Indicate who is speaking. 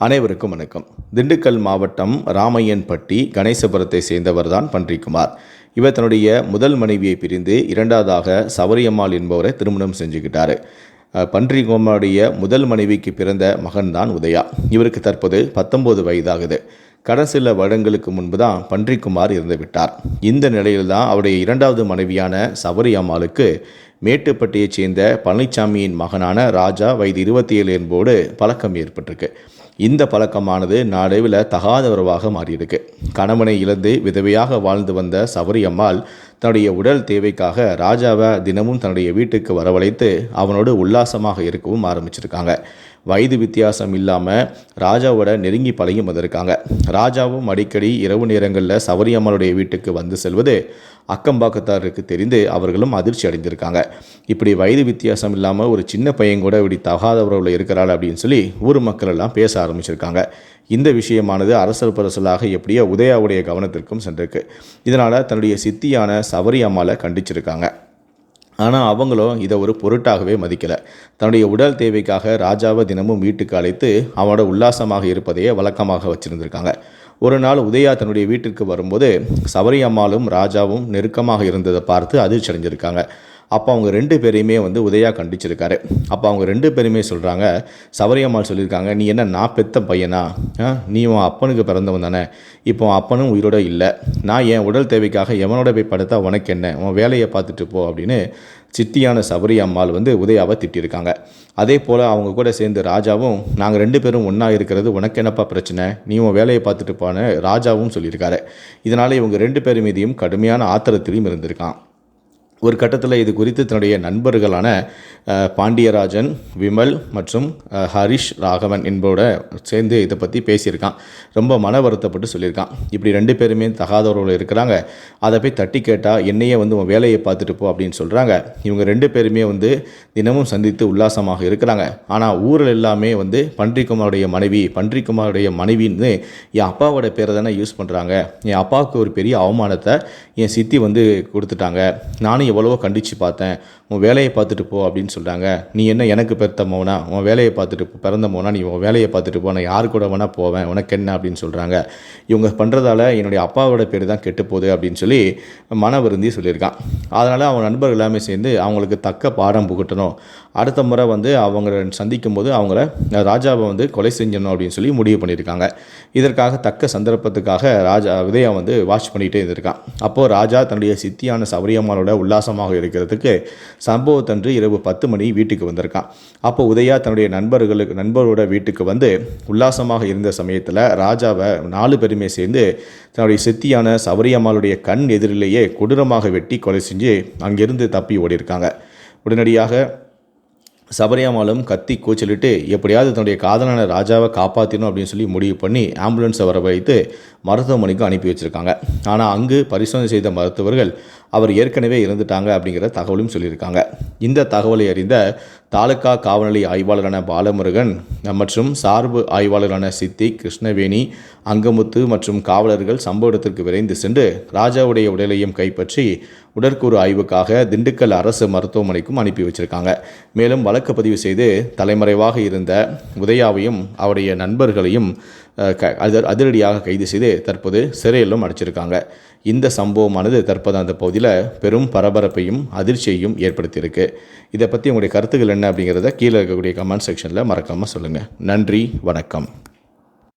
Speaker 1: அனைவருக்கும் வணக்கம். திண்டுக்கல் மாவட்டம் ராமையன்பட்டி கணேசபுரத்தை சேர்ந்தவர் தான் பன்றிக்குமார். இவர் தன்னுடைய முதல் மனைவியை பிரிந்து இரண்டாவதாக சவரியம்மாள் என்பவரை திருமணம் செஞ்சுக்கிட்டாரு. அஹ், பன்றிக்குமாருடைய முதல் மனைவிக்கு பிறந்த மகன்தான் உதயா. இவருக்கு தற்போது பத்தொன்பது வயதாகுது. கடந்த சில வருடங்களுக்கு முன்பு தான் பன்றிக்குமார் இறந்துவிட்டார். இந்த நிலையில் தான் அவருடைய இரண்டாவது மனைவியான சபரி அம்மாளுக்கு மேட்டுப்பட்டியைச் சேர்ந்த பழனிசாமியின் மகனான ராஜா வயது இருபத்தி ஏழு என்போடு பழக்கம் ஏற்பட்டிருக்கு. இந்த பழக்கமானது நாளவில் தகாத உறவாக மாறியிருக்கு. கணவனை இழந்து விதவையாக வாழ்ந்து வந்த சபரி அம்மாள் தன்னுடைய உடல் தேவைக்காக ராஜாவை தினமும் தன்னுடைய வீட்டுக்கு வரவழைத்து அவனோடு உல்லாசமாக இருக்கவும் ஆரம்பிச்சிருக்காங்க. வயது வித்தியாசம் இல்லாமல் ராஜாவோட நெருங்கி பழகி வந்திருக்காங்க. ராஜாவும் அடிக்கடி இரவு நேரங்களில் சவரி அம்மாளுடைய வீட்டுக்கு வந்து செல்வது அக்கம்பாக்கத்தாருக்கு தெரிந்து அவர்களும் அதிர்ச்சி அடைந்திருக்காங்க. இப்படி வயது வித்தியாசம் இல்லாமல் ஒரு சின்ன பையன் கூட இப்படி தகாத இருக்கிறாள் அப்படின்னு சொல்லி ஊர் மக்கள் எல்லாம் பேச ஆரம்பிச்சிருக்காங்க. இந்த விஷயமானது அரசல் பரசலாக எப்படியோ உதயாவுடைய கவனத்திற்கும் சென்றிருக்கு. இதனால் தன்னுடைய சித்தியான சவரி அம்மாவை கண்டிச்சிருக்காங்க. ஆனால் அவங்களும் இதை ஒரு பொருட்டாகவே மதிக்கலை. தன்னுடைய உடல் தேவைக்காக ராஜாவை தினமும் வீட்டுக்கு அழைத்து அவனோட உல்லாசமாக இருப்பதையே வழக்கமாக வச்சுருந்துருக்காங்க. ஒரு நாள் உதயா தன்னுடைய வீட்டிற்கு வரும்போது சபரி அம்மாளும் ராஜாவும் நெருக்கமாக இருந்ததை பார்த்து அதிர்ச்சி அடைஞ்சிருக்காங்க அப்போ அவங்க ரெண்டு பேரையுமே வந்து உதயா கண்டிச்சிருக்காரு. அப்போ அவங்க ரெண்டு பேருமே சொல்கிறாங்க சவரியம்மாள் சொல்லியிருக்காங்க நீ என்ன நான் பெத்த பையனா? நீ உன் அப்பனுக்கு பிறந்தவன் தானே? இப்போ அப்பனும் உயிரோட இல்லை. நான் என் உடல் தேவைக்காக எவனோட போய் படுத்தா உனக்கு என்ன? உன் வேலையை பார்த்துட்டு போ அப்படின்னு சித்தியான சபரி அம்மாள் வந்து உதயாவை திட்டியிருக்காங்க அதே போல் அவங்க கூட சேர்ந்து ராஜாவும் நாங்கள் ரெண்டு பேரும் ஒன்றா இருக்கிறது உனக்கு என்னப்பா பிரச்சனை? நீ உன் வேலையை பார்த்துட்டு போன ராஜாவும் சொல்லியிருக்காரு. இதனால் இவங்க ரெண்டு பேர் மீதியும் கடுமையான ஆத்திரத்திலையும் இருந்திருக்கான். ஒரு கட்டத்தில் இது குறித்து தன்னுடைய நண்பர்களான பாண்டியராஜன் விமல் மற்றும் ஹரிஷ் ராகவன் என்போட சேர்ந்து இதை பற்றி பேசியிருக்கான். ரொம்ப மன வருத்தப்பட்டு சொல்லியிருக்கான். இப்படி ரெண்டு பேருமே தகாதவர்கள் இருக்கிறாங்க. அதை போய் தட்டி கேட்டால் என்னையே வந்து உன் வேலையை பார்த்துட்டு போ அப்படின்னு சொல்கிறாங்க இவங்க ரெண்டு பேருமே வந்து தினமும் சந்தித்து உல்லாசமாக இருக்கிறாங்க. ஆனால் ஊரில் எல்லாமே வந்து பன்றிக்குமாருடைய மனைவி பன்றிக்குமாருடைய மனைவின்னு என் அப்பாவோட பேரை தானே யூஸ் பண்ணுறாங்க என் அப்பாவுக்கு ஒரு பெரிய அவமானத்தை என் சித்தி வந்து கொடுத்துட்டாங்க. நானும் எவ்வளவோ கண்டித்து பார்த்தேன். உன் வேலையை பார்த்துட்டு போ அப்படின்னு சொல்கிறாங்க நீ என்ன எனக்கு பெருத்த மோனா? உன் வேலையை பார்த்துட்டு பிறந்த மோனா நீ உன் வேலையை பார்த்துட்டு போ. நான் யார் கூட வேணால் போவேன். உனக்கு என்ன அப்படின்னு சொல்கிறாங்க இவங்க பண்ணுறதால என்னுடைய அப்பாவோட பேர் தான் கெட்டுப்போகுது அப்படின்னு சொல்லி மன வருந்தி சொல்லியிருக்கான். அதனால் அவன் நண்பர்கள் எல்லாமே சேர்ந்து அவங்களுக்கு தக்க பாடம் புகட்டணும். அடுத்த முறை வந்து அவங்கள சந்திக்கும் போது அவங்கள ராஜாவை வந்து கொலை செஞ்சிடணும் அப்படின்னு சொல்லி முடிவு பண்ணியிருக்காங்க. இதற்காக தக்க சந்தர்ப்பத்துக்காக ராஜா விதயா வந்து வாட்ச் பண்ணிகிட்டே இருந்திருக்கான். அப்போது ராஜா தன்னுடைய சித்தியான சபரியம்மாளோட உல்லாசமாக இருக்கிறதுக்கு சம்பவத்தன்று இரவு பத்து மணி வீட்டுக்கு வந்திருக்கான். அப்போ உதயா தன்னுடைய நண்பர்களுக்கு நண்பரோட வீட்டுக்கு வந்து உல்லாசமாக இருந்த சமயத்தில் ராஜாவை நாலு பேருமே சேர்ந்து தன்னுடைய சித்தியான சவரியம்மாளுடைய கண் எதிரிலேயே கொடூரமாக வெட்டி கொலை செஞ்சு அங்கிருந்து தப்பி ஓடியிருக்காங்க. உடனடியாக சபரியாமாலும் கத்தி கூச்சலிட்டு எப்படியாவது தன்னுடைய காதலான ராஜாவை காப்பாற்றணும் அப்படின்னு சொல்லி முடிவு பண்ணி ஆம்புலன்ஸை வர வைத்து மருத்துவமனைக்கு அனுப்பி வச்சுருக்காங்க. ஆனால் அங்கு பரிசோதனை செய்த மருத்துவர்கள் அவர் ஏற்கனவே இறந்துட்டாங்க அப்படிங்கிற தகவலும் சொல்லியிருக்காங்க. இந்த தகவலை அறிந்த தாலுகா காவல்நிலை ஆய்வாளரான பாலமுருகன் மற்றும் சார்பு ஆய்வாளரான சித்தி கிருஷ்ணவேணி அங்கமுத்து மற்றும் காவலர்கள் சம்பவ இடத்திற்கு விரைந்து சென்று ராஜாவுடைய உடலையும் கைப்பற்றி உடற்கூறு ஆய்வுக்காக திண்டுக்கல் அரசு மருத்துவமனைக்கும் அனுப்பி வச்சிருக்காங்க. மேலும் வழக்கு பதிவு செய்து தலைமறைவாக இருந்த உதயாவையும் அவருடைய நண்பர்களையும் அதிரடியாக கைது செய்து தற்போது சிறையிலும் அடைச்சிருக்காங்க. இந்த சம்பவமானது தற்போது அந்த பகுதியில் பெரும் பரபரப்பையும் அதிர்ச்சியையும் ஏற்படுத்தியிருக்கு. இதை பற்றி உங்களுடைய கருத்துக்கள் என்ன அப்படிங்கிறத கீழே இருக்கக்கூடிய கமெண்ட் செக்ஷனில் மறக்காமல் சொல்லுங்கள் நன்றி வணக்கம்.